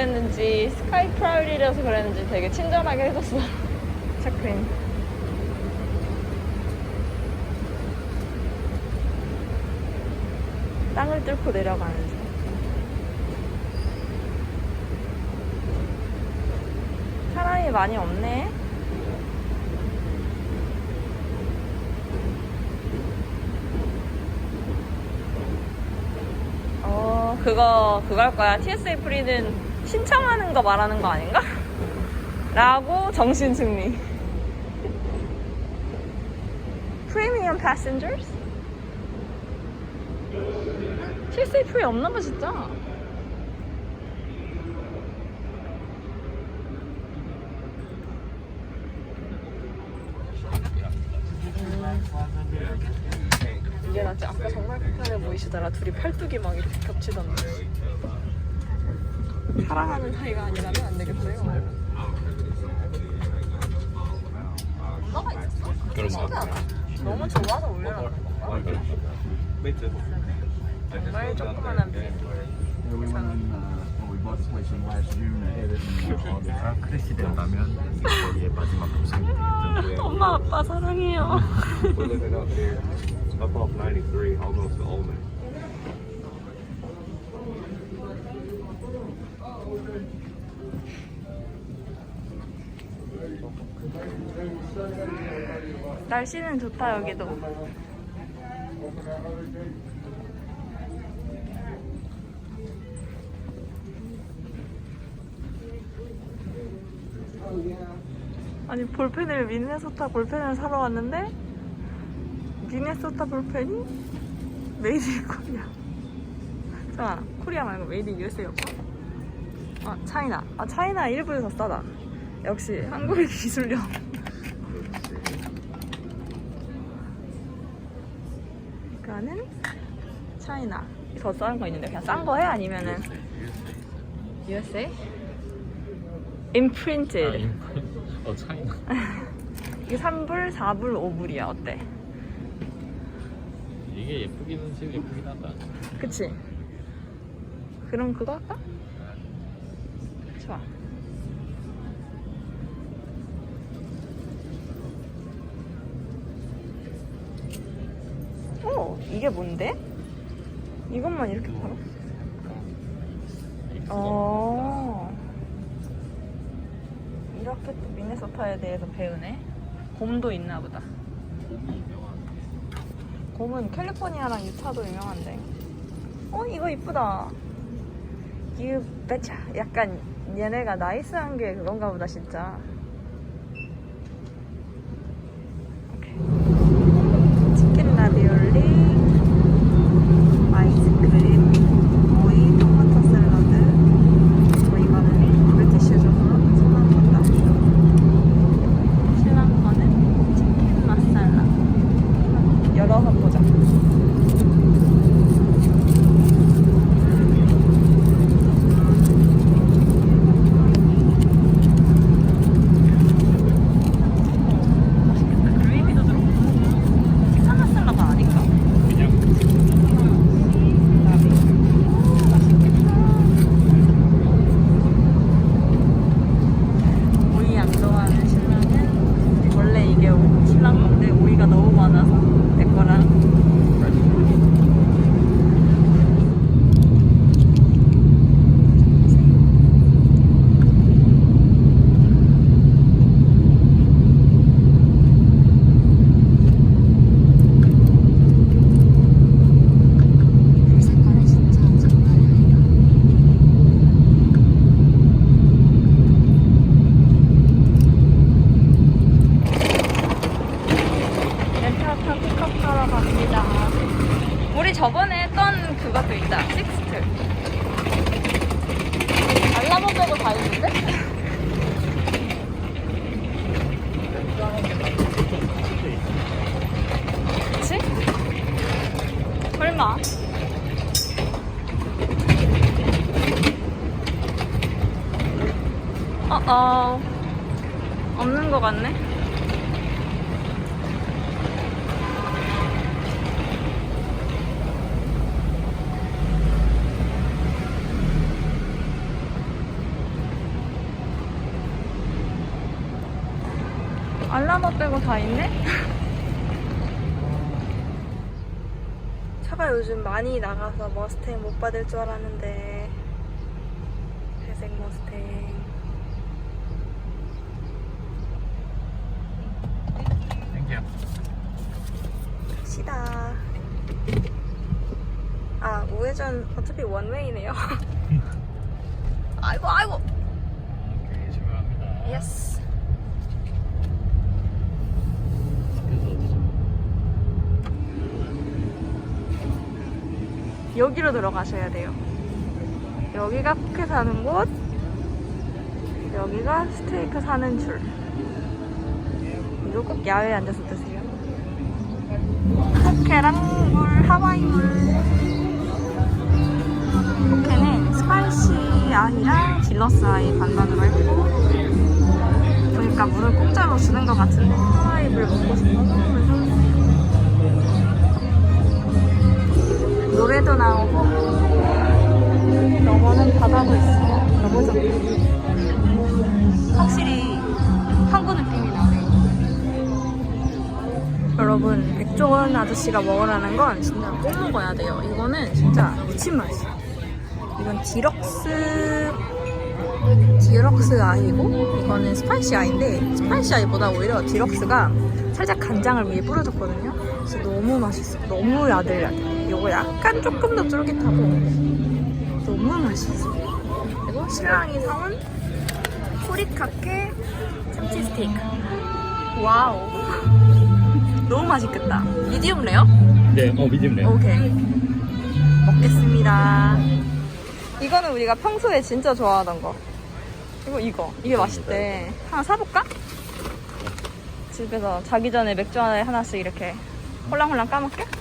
그랬는지 스카이 프라이리라서 그랬는지 되게 친절하게 해줬어. 체크인. 땅을 뚫고 내려가는 중. 사람이 많이 없네. 어, 그거, 그걸 거야. TSA 프리는 신청하는 거 말하는 거 아닌가? 라고 정신 승리. 프리미엄 패센저스? TSA 프리 없나 봐, 진짜. 이게 낫지. 아까 정말 불편해 보이시더라. 둘이 팔뚝이 막 이렇게 겹치던데. 사랑하는 사이가 아니라면 안 되겠어요. 엄마가 있었어? 그런 거. 신기하다. 너무 좋아서 올려놨는 건가? 정말 조그만한 August. 아, 크래시 된다면 이게 마지막 되겠죠. 엄마 아빠 사랑해요. 날씨는 좋다 여기도. 아니 볼펜을 미네소타 볼펜을 사러 왔는데 미네소타 볼펜이 메이드 인 코리아. 잠깐 코리아 말고 메이드 인 USA였고. 아 차이나. 아 차이나 일부에서 싸다. 역시 한국의 기술력. 이거는 차이나. 더 싼 거 있는데 그냥 싼 거 해? 아니면은 USA? Imprinted. 어, 차이나. 이게 3불, 4불, 5불이야. 어때? 이게 예쁘기는 지금 예쁘긴 하다. 그치? 그럼 그거 할까? 좋아. 어, 이게 뭔데? 이것만 이렇게 팔아? 어. 이렇게 또 미네소타에 대해서 배우네. 곰도 있나 보다. 곰은 캘리포니아랑 유타도 유명한데. 어, 이거 이쁘다. You betcha. 약간 얘네가 나이스한 게 그건가 보다, 진짜. 오케이. 치킨 라비올리, 아이스크림, 오이, 토마토 샐러드. 그리고 이거는 브리티시적으로 신랑 건다. 신랑 거는 치킨 마살라. 열어서 보자. 맛있겠다. 그레이비도 들어가. 치킨 마살라가 아닌가? 그냥 나비. 오, 맛있겠다. 오이 안 좋아하는 신랑은 원래 이게 신랑 건데 오이가 너무 많아서 내 거랑 색깔이 진짜 장난이 아니다. 렌터카 픽업하러 갑니다. 우리 저번에 했던 그것도 있다. 식스트. 알라모데도 다 있는데? 그치? 설마. 어어. 없는 것 같네. 알라모 빼고 다 있네? 차가 요즘 많이 나가서 머스탱 못 받을 줄 알았는데 회색 머스탱 땡큐. 시다 아 우회전 어차피 원웨이네요 아이고 아이고 오케이. 예스 그래서 어디죠? 여기로 들어가셔야 돼요. 여기가 포케 사는 곳, 여기가 스테이크 사는 줄. 이거 꼭 야외에 앉아서 드세요. 포케랑 물, 하와이 물. 포케는 스파이시 아이랑 질러스 아이 반반으로 했고, 보니까 물을 공짜로 주는 것 같은데, 하와이 물 먹고 싶어서 노래도 나오고 너머는 바다도 있어. 너무 좋다 확실히 항구 느낌이 나네. 여러분 백종원 아저씨가 먹으라는 건 진짜 꼭 먹어야 돼요. 이거는 진짜 미친 맛이야. 이건 디럭스 디럭스 아이고? 이거는 스파이시 아이인데 스파이시 아이보다 오히려 디럭스가 살짝 간장을 위에 뿌려줬거든요. 그래서 너무 맛있어. 너무 야들야들 이거 약간 조금 더 쫄깃하고 너무 맛있어. 그리고 신랑이 사온 코리카케 참치 스테이크. 와우. 너무 맛있겠다. 미디움 레어? 네, 어, 미디움 레. 오케이. 먹겠습니다. 이거는 우리가 평소에 진짜 좋아하던 거. 이거 이거. 이게 맛있대. 하나 사볼까? 집에서 자기 전에 맥주 하나에 하나씩 이렇게 홀랑홀랑 까먹게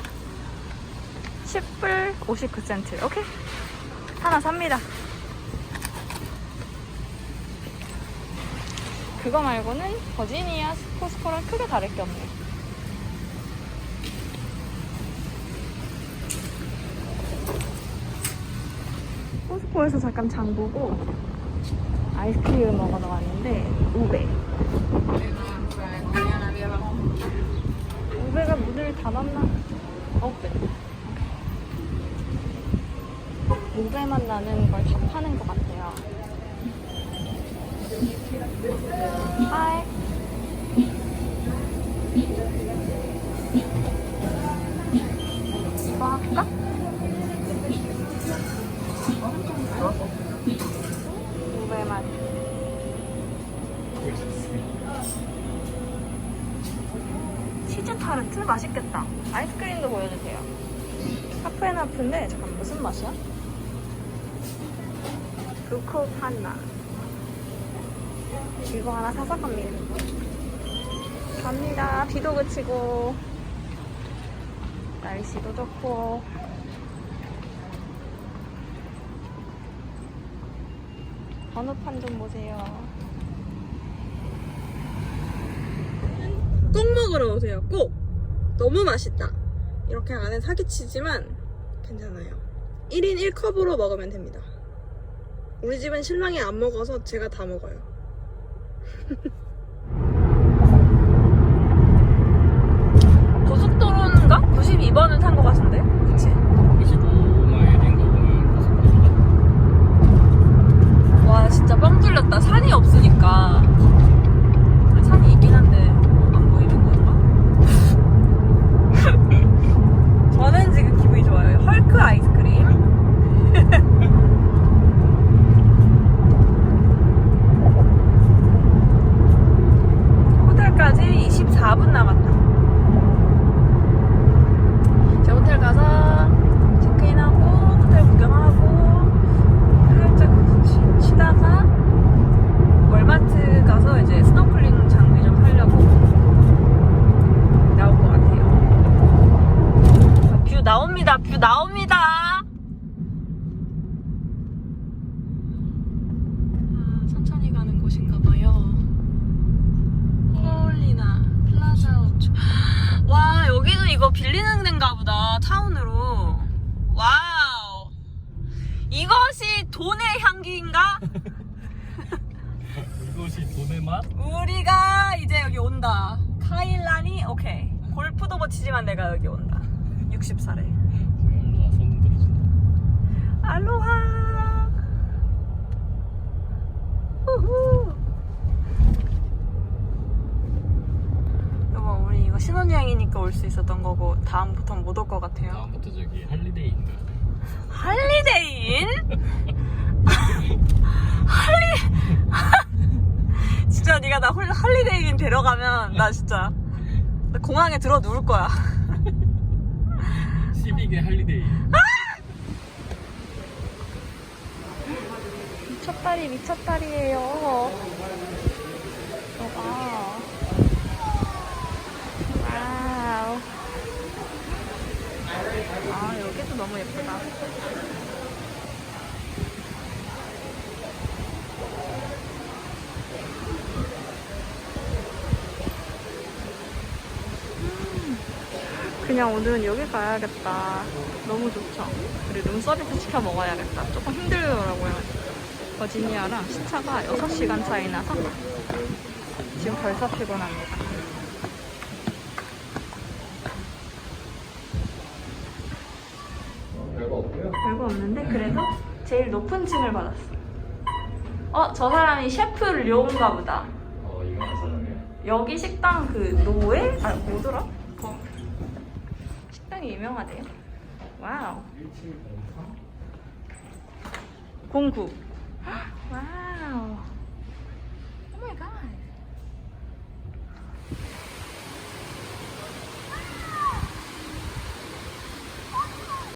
10불 59센트. 오케이? 하나 삽니다. 그거 말고는 버지니아 코스코랑 크게 다를 게 없네. 코스코에서 잠깐 장 보고 아이스크림을 먹으러 왔는데 우베. 우베가 문을 닫았나? 없대 우베만 나는 걸 다 파는 것 같아요 하이 이거 할까? 우베만 치즈 타르트 맛있겠다. 아이스크림도 보여주세요. 하프앤하프인데 잠깐 무슨 맛이야? 루코 판나. 이거 하나 사서 갑니다. 갑니다. 비도 그치고 날씨도 좋고 번호판 좀 보세요. 꼭 먹으러 오세요. 꼭. 너무 맛있다. 이렇게 안에 사기치지만 괜찮아요. 1인 1컵으로 먹으면 됩니다. 우리 집은 신랑이 안 먹어서 제가 다 먹어요. 고속도로인가? 92번을 탄 것 같은데? 그치? 25마일인 거 보면 고속도로가 와 진짜 뻥 뚫렸다 산이 없으니까 아니, 산이 있긴 한데 안 보이는 건가? 저는 지금 기분이 좋아요 헐크 아이스크림 호텔까지 24분 남았다 제 호텔 가서 체크인하고 호텔 구경하고 살짝 쉬, 쉬다가 월마트 가서 이제 스노클링 장비 좀 사려고 나올 것 같아요. 아, 뷰 나옵니다. 뷰 나옵니다. 아, 천천히 가는 곳인가 봐요. 콜리나 플라자 우측. 와 여기도 이거 빌리는 데인가 보다 타운으로. 와우. 이것이 돈의 향기인가? 이것이 돈의 맛? 우리가 이제 여기 온다. 카일란이 오케이. 골프도 못 치지만 내가 여기 온다. 60살에. 일로와 손 들어준다. 알로하. 우후. 여보, 우리 이거 신혼여행이니까 올 수 있었던 거고 다음부터는 못 올 것 같아요. 다음부터 저기 할리데이인가? 할리데이인? 할리 진짜 네가 나 홀- 할리데이인 데려가면 나 진짜 나 공항에 들어 누울 거야. 12개 할리데이. 미쳤다리 미쳤다리예요. 봐봐. 와우. 아 여기도 너무 예쁘다. 음, 그냥 오늘은 여기 가야겠다. 너무 좋죠. 그리고 룸서비스 시켜 먹어야겠다. 조금 힘들더라고요. 버지니아랑 시차가 6시간 차이 나서 지금 벌써 피곤합니다. 제일 높은 칭을 받았어. 어, 저 사람이 셰프 료인가 보다. 어, 유명한 사람이에요. 여기 식당 그 노예? 아, 뭐더라? 거. 식당이 유명하대요. 와우. 1703? 공구. 와우. 오 마이 갓.